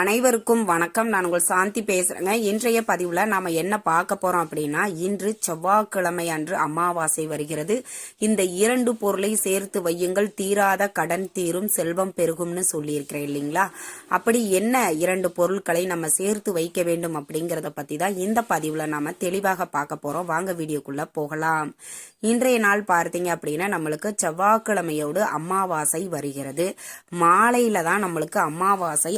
அனைவருக்கும் வணக்கம். நான் உங்கள் சாந்தி பேசுகிறேங்க இன்றைய பதிவில் நாம் என்ன பார்க்க போகிறோம் அப்படின்னா இன்று செவ்வாய்க்கிழமை அன்று அமாவாசை வருகிறது. இந்த இரண்டு பொருளை சேர்த்து வையுங்கள். தீராத கடன் தீரும் செல்வம் பெருகும்னு சொல்லியிருக்கிறேன் இல்லைங்களா? அப்படி என்ன இரண்டு பொருட்களை நம்ம சேர்த்து வைக்க வேண்டும் அப்படிங்கிறத பற்றி தான் இந்த பதிவில் நாம் தெளிவாக பார்க்க போகிறோம் வாங்க வீடியோக்குள்ளே போகலாம். இன்றைய நாள் பார்த்தீங்க அப்படின்னா நம்மளுக்கு செவ்வாய்க்கிழமையோடு அமாவாசை வருகிறது. மாலையில் தான் நம்மளுக்கு அமாவாசை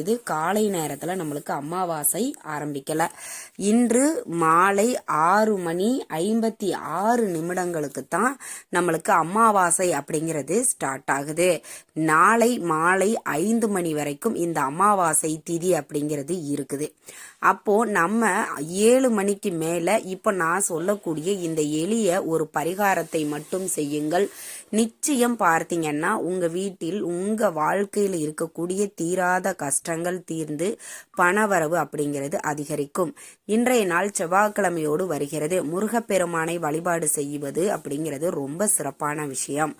ஆரம்பிக்குது காலை நேரத்தில் நம்மளுக்கு அமாவாசை ஆரம்பிக்கலை. இன்று மாலை ஆறு மணி ஐம்பத்தி ஆறு நிமிடங்களுக்கு தான் நம்மளுக்கு அமாவாசை அப்படிங்கிறது ஸ்டார்ட் ஆகுது. நாளை மாலை ஐந்து மணி வரைக்கும் இந்த அமாவாசை திதி அப்படிங்கிறது இருக்குது. அப்போ நம்ம ஏழு மணிக்கு மேல இப்ப நான் சொல்லக்கூடிய இந்த எளிய ஒரு பரிகாரத்தை மட்டும் செய்யுங்கள். நிச்சயம் பார்த்தீங்கன்னா உங்க வீட்டில் உங்க வாழ்க்கையில் இருக்கக்கூடிய தீராத கஷ்டங்கள் தீர்ந்து பணவரவு அப்படிங்கிறது அதிகரிக்கும். இன்றைய நாள் செவ்வாய்க்கிழமையோடு வருகிறது. முருகப்பெருமானை வழிபாடு செய்வது அப்படிங்கிறது ரொம்ப சிறப்பான விஷயம்.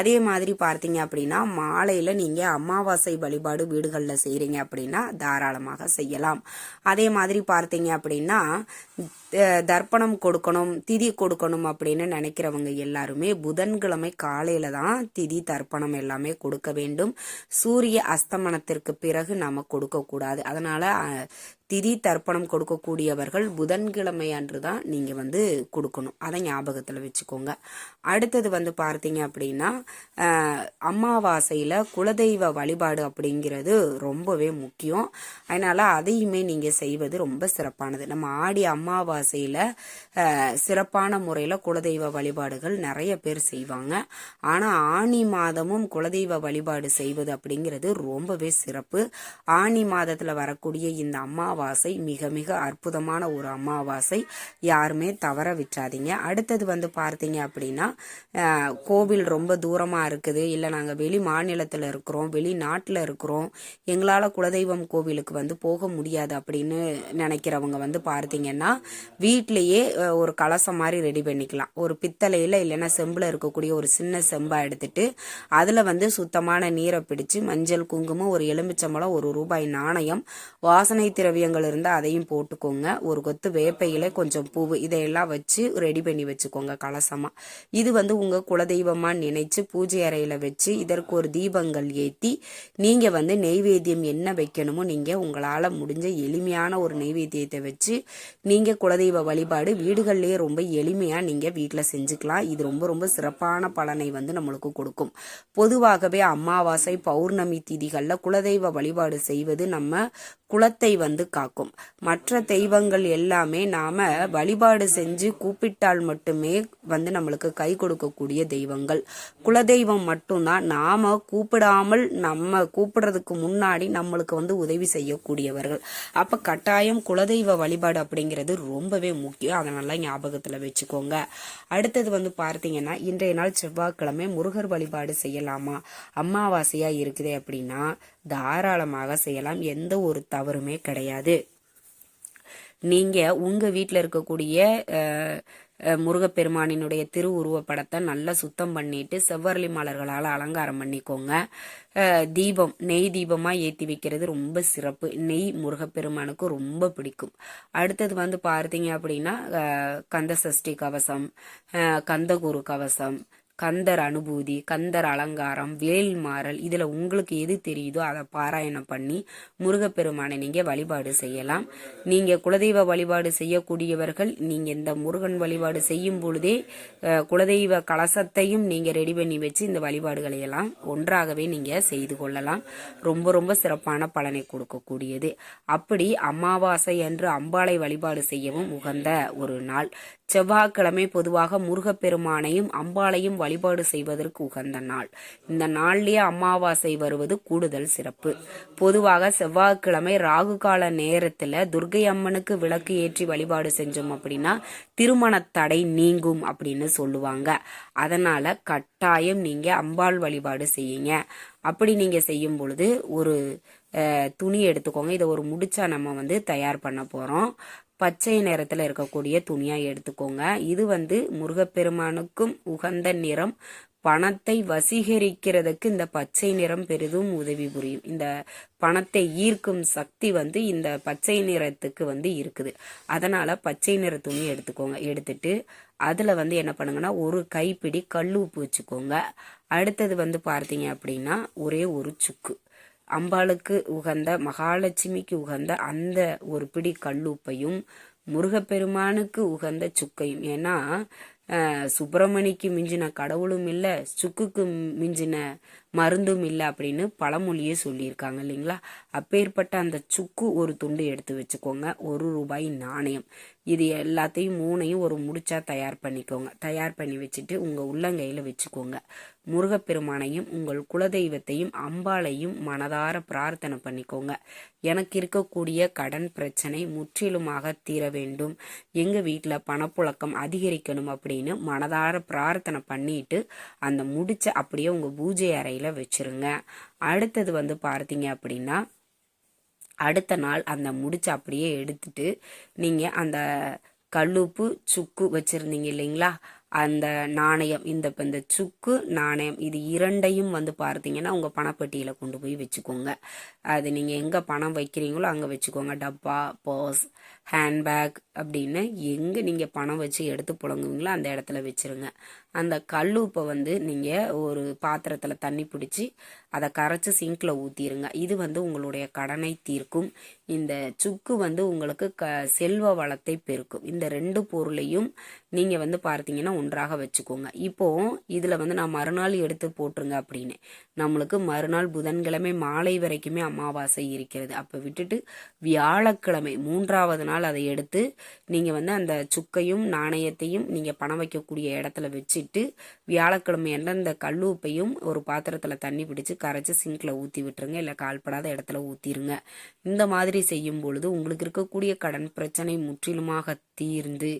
அதே மாதிரி பார்த்தீங்க அப்படின்னா மாலையில நீங்க அமாவாசை வழிபாடு வீடுகளில் செய்கிறீங்க அப்படின்னா தாராளமாக செய்யலாம். அதே மாதிரி பார்த்தீங்க அப்படின்னா தர்ப்பணம் கொடுக்கணும் திதி கொடுக்கணும் அப்படின்னு நினைக்கிறவங்க எல்லாருமே புதன்கிழமை காலையில தான் திதி தர்ப்பணம் எல்லாமே கொடுக்க வேண்டும். சூரிய அஸ்தமனத்திற்கு பிறகு நாம கொடுக்க கூடாது அதனால திதி தர்ப்பணம் கொடுக்கக்கூடியவர்கள் புதன்கிழமை அன்று தான் நீங்க வந்து கொடுக்கணும். அதை ஞாபகத்துல வச்சுக்கோங்க. அடுத்தது வந்து பார்த்தீங்க அப்படின்னா அஹ், குலதெய்வ வழிபாடு அப்படிங்கிறது ரொம்பவே முக்கியம். அதனால அதையுமே நீங்க செய்வது ரொம்ப சிறப்பானது. நம்ம ஆடி அமாவாசையில சிறப்பான முறையில குலதெய்வ வழிபாடுகள் நிறைய பேர் செய்வாங்க. ஆனா ஆனி மாதமும் குலதெய்வ வழிபாடு செய்வது அப்படிங்கிறது ரொம்பவே சிறப்பு. ஆனி மாதத்துல வரக்கூடிய இந்த அமாவாசை மிக மிக அற்புதமான ஒரு அமாவாசை. யாருமே தவற விட்டுறாதீங்க. அடுத்தது வந்து பார்த்தீங்க அப்படின்னா கோவில் ரொம்ப தூரமாக இருக்குது. இல்லை நாங்கள் வெளி மாநிலத்தில் இருக்கிறோம் வெளிநாட்டில் இருக்கிறோம். எங்களால் குலதெய்வம் கோவிலுக்கு வந்து போக முடியாது அப்படின்னு நினைக்கிறவங்க வந்து பார்த்தீங்கன்னா வீட்டிலையே ஒரு கலசம் மாதிரி ரெடி பண்ணிக்கலாம். ஒரு பித்தளையில் இல்லைன்னா செம்பில் இருக்கக்கூடிய ஒரு சின்ன செம்பா எடுத்துட்டு அதில் வந்து சுத்தமான நீரை பிடிச்சு மஞ்சள் குங்குமம் ஒரு எலுமிச்சம்பழம் ஒரு ரூபாய் நாணயம் வாசனை திரவியங்கள் இருந்தால் அதையும் போட்டுக்கோங்க. ஒரு கொத்து வேப்ப கொஞ்சம் பூவு இதையெல்லாம் வச்சு ரெடி பண்ணி வச்சுக்கோங்க கலசமாக இது வந்து உங்கள் குலதெய்வமாக நினைச்சு பூஜை அறையில் வச்சு இதற்கு ஒரு தீபங்கள் ஏற்றி நீங்கள் வந்து நெய்வேத்தியம் என்ன வைக்கணுமோ நீங்கள் உங்களால் முடிஞ்ச எளிமையான ஒரு நெய்வேத்தியத்தை வச்சு நீங்கள் குலதெய்வ வழிபாடு வீடுகள்லேயே ரொம்ப எளிமையாக நீங்கள் வீட்டில் செஞ்சுக்கலாம். இது ரொம்ப ரொம்ப சிறப்பான பலனை வந்து நம்மளுக்கு கொடுக்கும். பொதுவாகவே அமாவாசை பௌர்ணமி திதிகளில் குலதெய்வ வழிபாடு செய்வது நம்ம குலத்தை வந்து காக்கும். மற்ற தெய்வங்கள் எல்லாமே நாம வழிபாடு செஞ்சு கூப்பிட்டால் மட்டுமே வந்து நம்மளுக்கு கை கொடுக்கக்கூடிய தெய்வங்கள். குலதெய்வம் மட்டும்தான். நாம கூப்பிடாமல் நம்ம கூப்பிடுறதுக்கு முன்னாடி நம்மளுக்கு வந்து உதவி செய்யக்கூடியவர்கள். அப்ப கட்டாயம் குலதெய்வ வழிபாடு அப்படிங்கிறது ரொம்பவே முக்கியம். அதை நல்லா ஞாபகத்துல வச்சுக்கோங்க. அடுத்தது வந்து பார்த்தீங்கன்னா இன்றைய நாள் செவ்வாய்க்கிழமை முருகர் வழிபாடு செய்யலாமா? அமாவாசையா இருக்குது அப்படின்னா தாராளமாக செய்யலாம். எந்த ஒரு தவறுமே கிடையாது. நீங்க உங்க வீட்டில் இருக்கக்கூடிய முருகப்பெருமானினுடைய திருவுருவ படத்தை நல்லா சுத்தம் பண்ணிட்டு செவ்வரளி மலர்களால் அலங்காரம் பண்ணிக்கோங்க. தீபம் நெய் தீபமாக ஏற்றி வைக்கிறது ரொம்ப சிறப்பு. நெய் முருகப்பெருமானுக்கு ரொம்ப பிடிக்கும். அடுத்தது வந்து பார்த்தீங்க அப்படின்னா கந்த சஷ்டி கவசம் கந்தகுரு கவசம் கந்தர் அனுபூதி கந்தர் அலங்காரம் வேல் மாறல் இதில் உங்களுக்கு எது தெரியுதோ அதை பாராயணம் பண்ணி முருகப்பெருமானை நீங்கள் வழிபாடு செய்யலாம். நீங்கள் குலதெய்வ வழிபாடு செய்யக்கூடியவர்கள் நீங்கள் இந்த முருகன் வழிபாடு செய்யும் பொழுதே குலதெய்வ கலசத்தையும் நீங்கள் ரெடி பண்ணி வச்சு இந்த வழிபாடுகளை எல்லாம் ஒன்றாகவே நீங்கள் செய்து கொள்ளலாம். ரொம்ப ரொம்ப சிறப்பான பலனை கொடுக்கக்கூடியது. அப்படி அமாவாசை அன்று அம்பாளை வழிபாடு செய்யவும் உகந்த ஒரு நாள். செவ்வாய்க்கிழமை பொதுவாக முருகப்பெருமானையும் அம்பாளையும் வழிபாடு செய்வதற்கு உகந்த நாள். இந்த நாளிலேயே அமாவாசை வருவது கூடுதல் சிறப்பு. பொதுவாக செவ்வாய்க்கிழமை ராகு கால நேரத்துல துர்கை அம்மனுக்கு விளக்கு ஏற்றி வழிபாடு செஞ்சோம் அப்படின்னா திருமண தடை நீங்கும் அப்படின்னு சொல்லுவாங்க. அதனால கட்டாயம் நீங்க அம்பாள் வழிபாடு செய்யுங்க. அப்படி நீங்க செய்யும் பொழுது ஒரு துணி எடுத்துக்கோங்க. இதை ஒரு முடிச்சா நம்ம வந்து தயார் பண்ண போறோம். பச்சை நிறத்தில் இருக்கக்கூடிய துணியாக எடுத்துக்கோங்க. இது வந்து முருகப்பெருமானுக்கும் உகந்த நிறம். பணத்தை வசீகரிக்கிறதுக்கு இந்த பச்சை நிறம் பெரிதும் உதவி புரியும். இந்த பணத்தை ஈர்க்கும் சக்தி வந்து இந்த பச்சை நிறத்துக்கு வந்து இருக்குது. அதனால பச்சை நிற துணி எடுத்துக்கோங்க. எடுத்துட்டு அதில் வந்து என்ன பண்ணுங்கன்னா ஒரு கைப்பிடி கல் உப்பு வச்சுக்கோங்க. அடுத்தது வந்து பார்த்தீங்க அப்படின்னா ஒரே ஒரு சுக்கு. அம்பாளுக்கு உகந்த மகாலட்சுமிக்கு உகந்த அந்த ஒரு பிடி கல்லுப்பையும் முருகப்பெருமானுக்கு உகந்த சுக்கையும். ஏன்னா அஹ், சுப்பிரமணிக்கு மிஞ்சின கடவுளும் இல்லை சுக்குக்கு மிஞ்சின மருந்தும் இல்லை அப்படின்னு பழமொழியே சொல்லியிருக்காங்க இல்லைங்களா? அப்பேற்பட்ட அந்த சுக்கு ஒரு துண்டு எடுத்து வச்சுக்கோங்க. ஒரு ரூபாய் நாணயம். இது எல்லாத்தையும் மூணையும் ஒரு முடிச்சா தயார் பண்ணிக்கோங்க. தயார் பண்ணி வச்சுட்டு உங்கள் உள்ளங்கையில் வச்சுக்கோங்க. முருகப்பெருமானையும் உங்கள் குலதெய்வத்தையும் அம்பாளையும் மனதார பிரார்த்தனை பண்ணிக்கோங்க. எனக்கு இருக்கக்கூடிய கடன் பிரச்சனை முற்றிலுமாக தீர வேண்டும். எங்கள் வீட்டில் பணப்புழக்கம் அதிகரிக்கணும் அப்படின்னு மனதார பிரார்த்தனை பண்ணிட்டு அந்த முடிச்ச அப்படியே உங்கள் பூஜை அறையில் வச்சிருங்க. அடுத்தது வந்து பார்த்தீங்க அப்படின்னா அடுத்த நாள் அந்த முடிச்சு அப்படியே எடுத்துட்டு நீங்கள் அந்த கல்லுப்பு சுக்கு வச்சுருந்தீங்க இல்லைங்களா? அந்த நாணயம் இந்த இப்போ இந்த சுக்கு நாணயம் இது இரண்டையும் வந்து பார்த்தீங்கன்னா உங்கள் பணப்பெட்டியில் கொண்டு போய் வச்சுக்கோங்க. அது நீங்கள் எங்கே பணம் வைக்கிறீங்களோ அங்கே வச்சுக்கோங்க. டப்பா பர்ஸ் ஹேண்ட்பேக் அப்படின்னு எங்கே நீங்கள் பணம் வச்சு எடுத்து புழங்குவீங்களோ அந்த இடத்துல வச்சுருங்க. அந்த கல்லுப்பை வந்து நீங்கள் ஒரு பாத்திரத்தில் தண்ணி பிடிச்சி அதை கரைச்சி சிங்கில் ஊற்றிடுங்க இது வந்து உங்களுடைய கடனை தீர்க்கும். இந்த சுக்கு வந்து உங்களுக்கு க செல்வ வளத்தை பெருக்கும். இந்த ரெண்டு பொருளையும் நீங்கள் வந்து பார்த்தீங்கன்னா ஒன்றாக வச்சுக்கோங்க. இப்போ இதில் வந்து நான் மறுநாள் எடுத்து போட்டுருங்க அப்படின்னு. நம்மளுக்கு மறுநாள் புதன்கிழமை மாலை வரைக்குமே அமாவாசை இருக்கிறது. அப்போ விட்டுட்டு வியாழக்கிழமை மூன்றாவது நாள் அதை எடுத்து நீங்கள் வந்து அந்த சுக்கையும் நாணயத்தையும் நீங்கள் பணம் வைக்கக்கூடிய இடத்துல வச்சு வச்சுட்டு வியாழக்கிழமை அன்று அந்த கல்லூப்பையும் ஒரு பாத்திரத்தில் தண்ணி பிடிச்சு கரைச்சி சிங்கில் ஊற்றி விட்டுருங்க. இல்லை கால்படாத இடத்துல ஊற்றிருங்க இந்த மாதிரி செய்யும் பொழுது உங்களுக்கு இருக்கக்கூடிய கடன் பிரச்சனை முற்றிலுமாக தீர்ந்து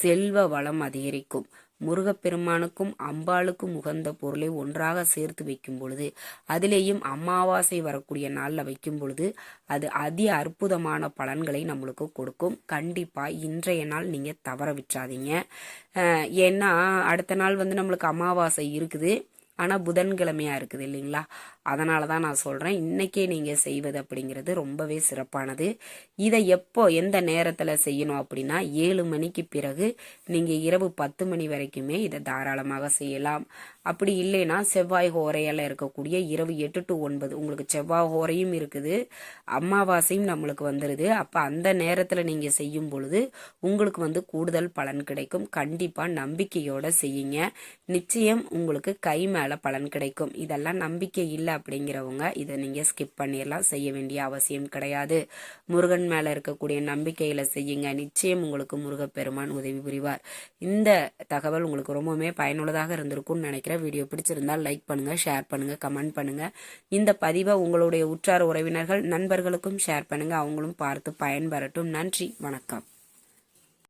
செல்வ வளம் அதிகரிக்கும். முருகப்பெருமானுக்கும் அம்பாளுக்கும் உகந்த பொருளை ஒன்றாக சேர்த்து வைக்கும் பொழுது அதிலேயும் அமாவாசை வரக்கூடிய நாளில் வைக்கும் பொழுது அது அதி அற்புதமான பலன்களை நம்மளுக்கு கொடுக்கும். கண்டிப்பாக இன்றைய நாள் நீங்கள் தவற விட்டுறாதீங்க. ஏன்னா அடுத்த நாள் வந்து நம்மளுக்கு அமாவாசை இருக்குது. ஆனால் புதன்கிழமையாக இருக்குது இல்லைங்களா? அதனால தான் நான் சொல்கிறேன் இன்றைக்கே நீங்கள் செய்வது அப்படிங்கிறது ரொம்பவே சிறப்பானது. இதை எப்போ எந்த நேரத்தில் செய்யணும் அப்படின்னா ஏழு மணிக்கு பிறகு நீங்கள் இரவு பத்து மணி வரைக்குமே இதை தாராளமாக செய்யலாம். அப்படி இல்லைன்னா செவ்வாய் ஹோரையால் இருக்கக்கூடிய இரவு எட்டு டு ஒன்பது உங்களுக்கு செவ்வாய் ஹோரையும் இருக்குது அமாவாசையும் நம்மளுக்கு வந்துடுது அப்போ அந்த நேரத்தில் நீங்கள் செய்யும் பொழுது உங்களுக்கு வந்து கூடுதல் பலன் கிடைக்கும். கண்டிப்பாக நம்பிக்கையோடு செய்யுங்க. நிச்சயம் உங்களுக்கு கை மேலே பலன் கிடைக்கும். இதெல்லாம் நம்பிக்கை இல்லை அப்படிங்கிறவங்க இதை நீங்கள் ஸ்கிப் பண்ணிடலாம் செய்ய வேண்டிய அவசியம் கிடையாது. முருகன் மேலே இருக்கக்கூடிய நம்பிக்கையில் செய்யுங்க. நிச்சயம் உங்களுக்கு முருகப்பெருமான் உதவி புரிவார். இந்த தகவல் உங்களுக்கு ரொம்பவுமே பயனுள்ளதாக இருந்திருக்கும்னு நினைக்கிறேன். வீடியோ பிடிச்சிருந்தால் லைக் பண்ணுங்கள் ஷேர் பண்ணுங்கள் கமெண்ட் பண்ணுங்கள் இந்த பதிவை உங்களுடைய உற்றார் உறவினர்கள் நண்பர்களுக்கும் ஷேர் பண்ணுங்கள் அவங்களும் பார்த்து பயன்பெறட்டும். நன்றி வணக்கம்.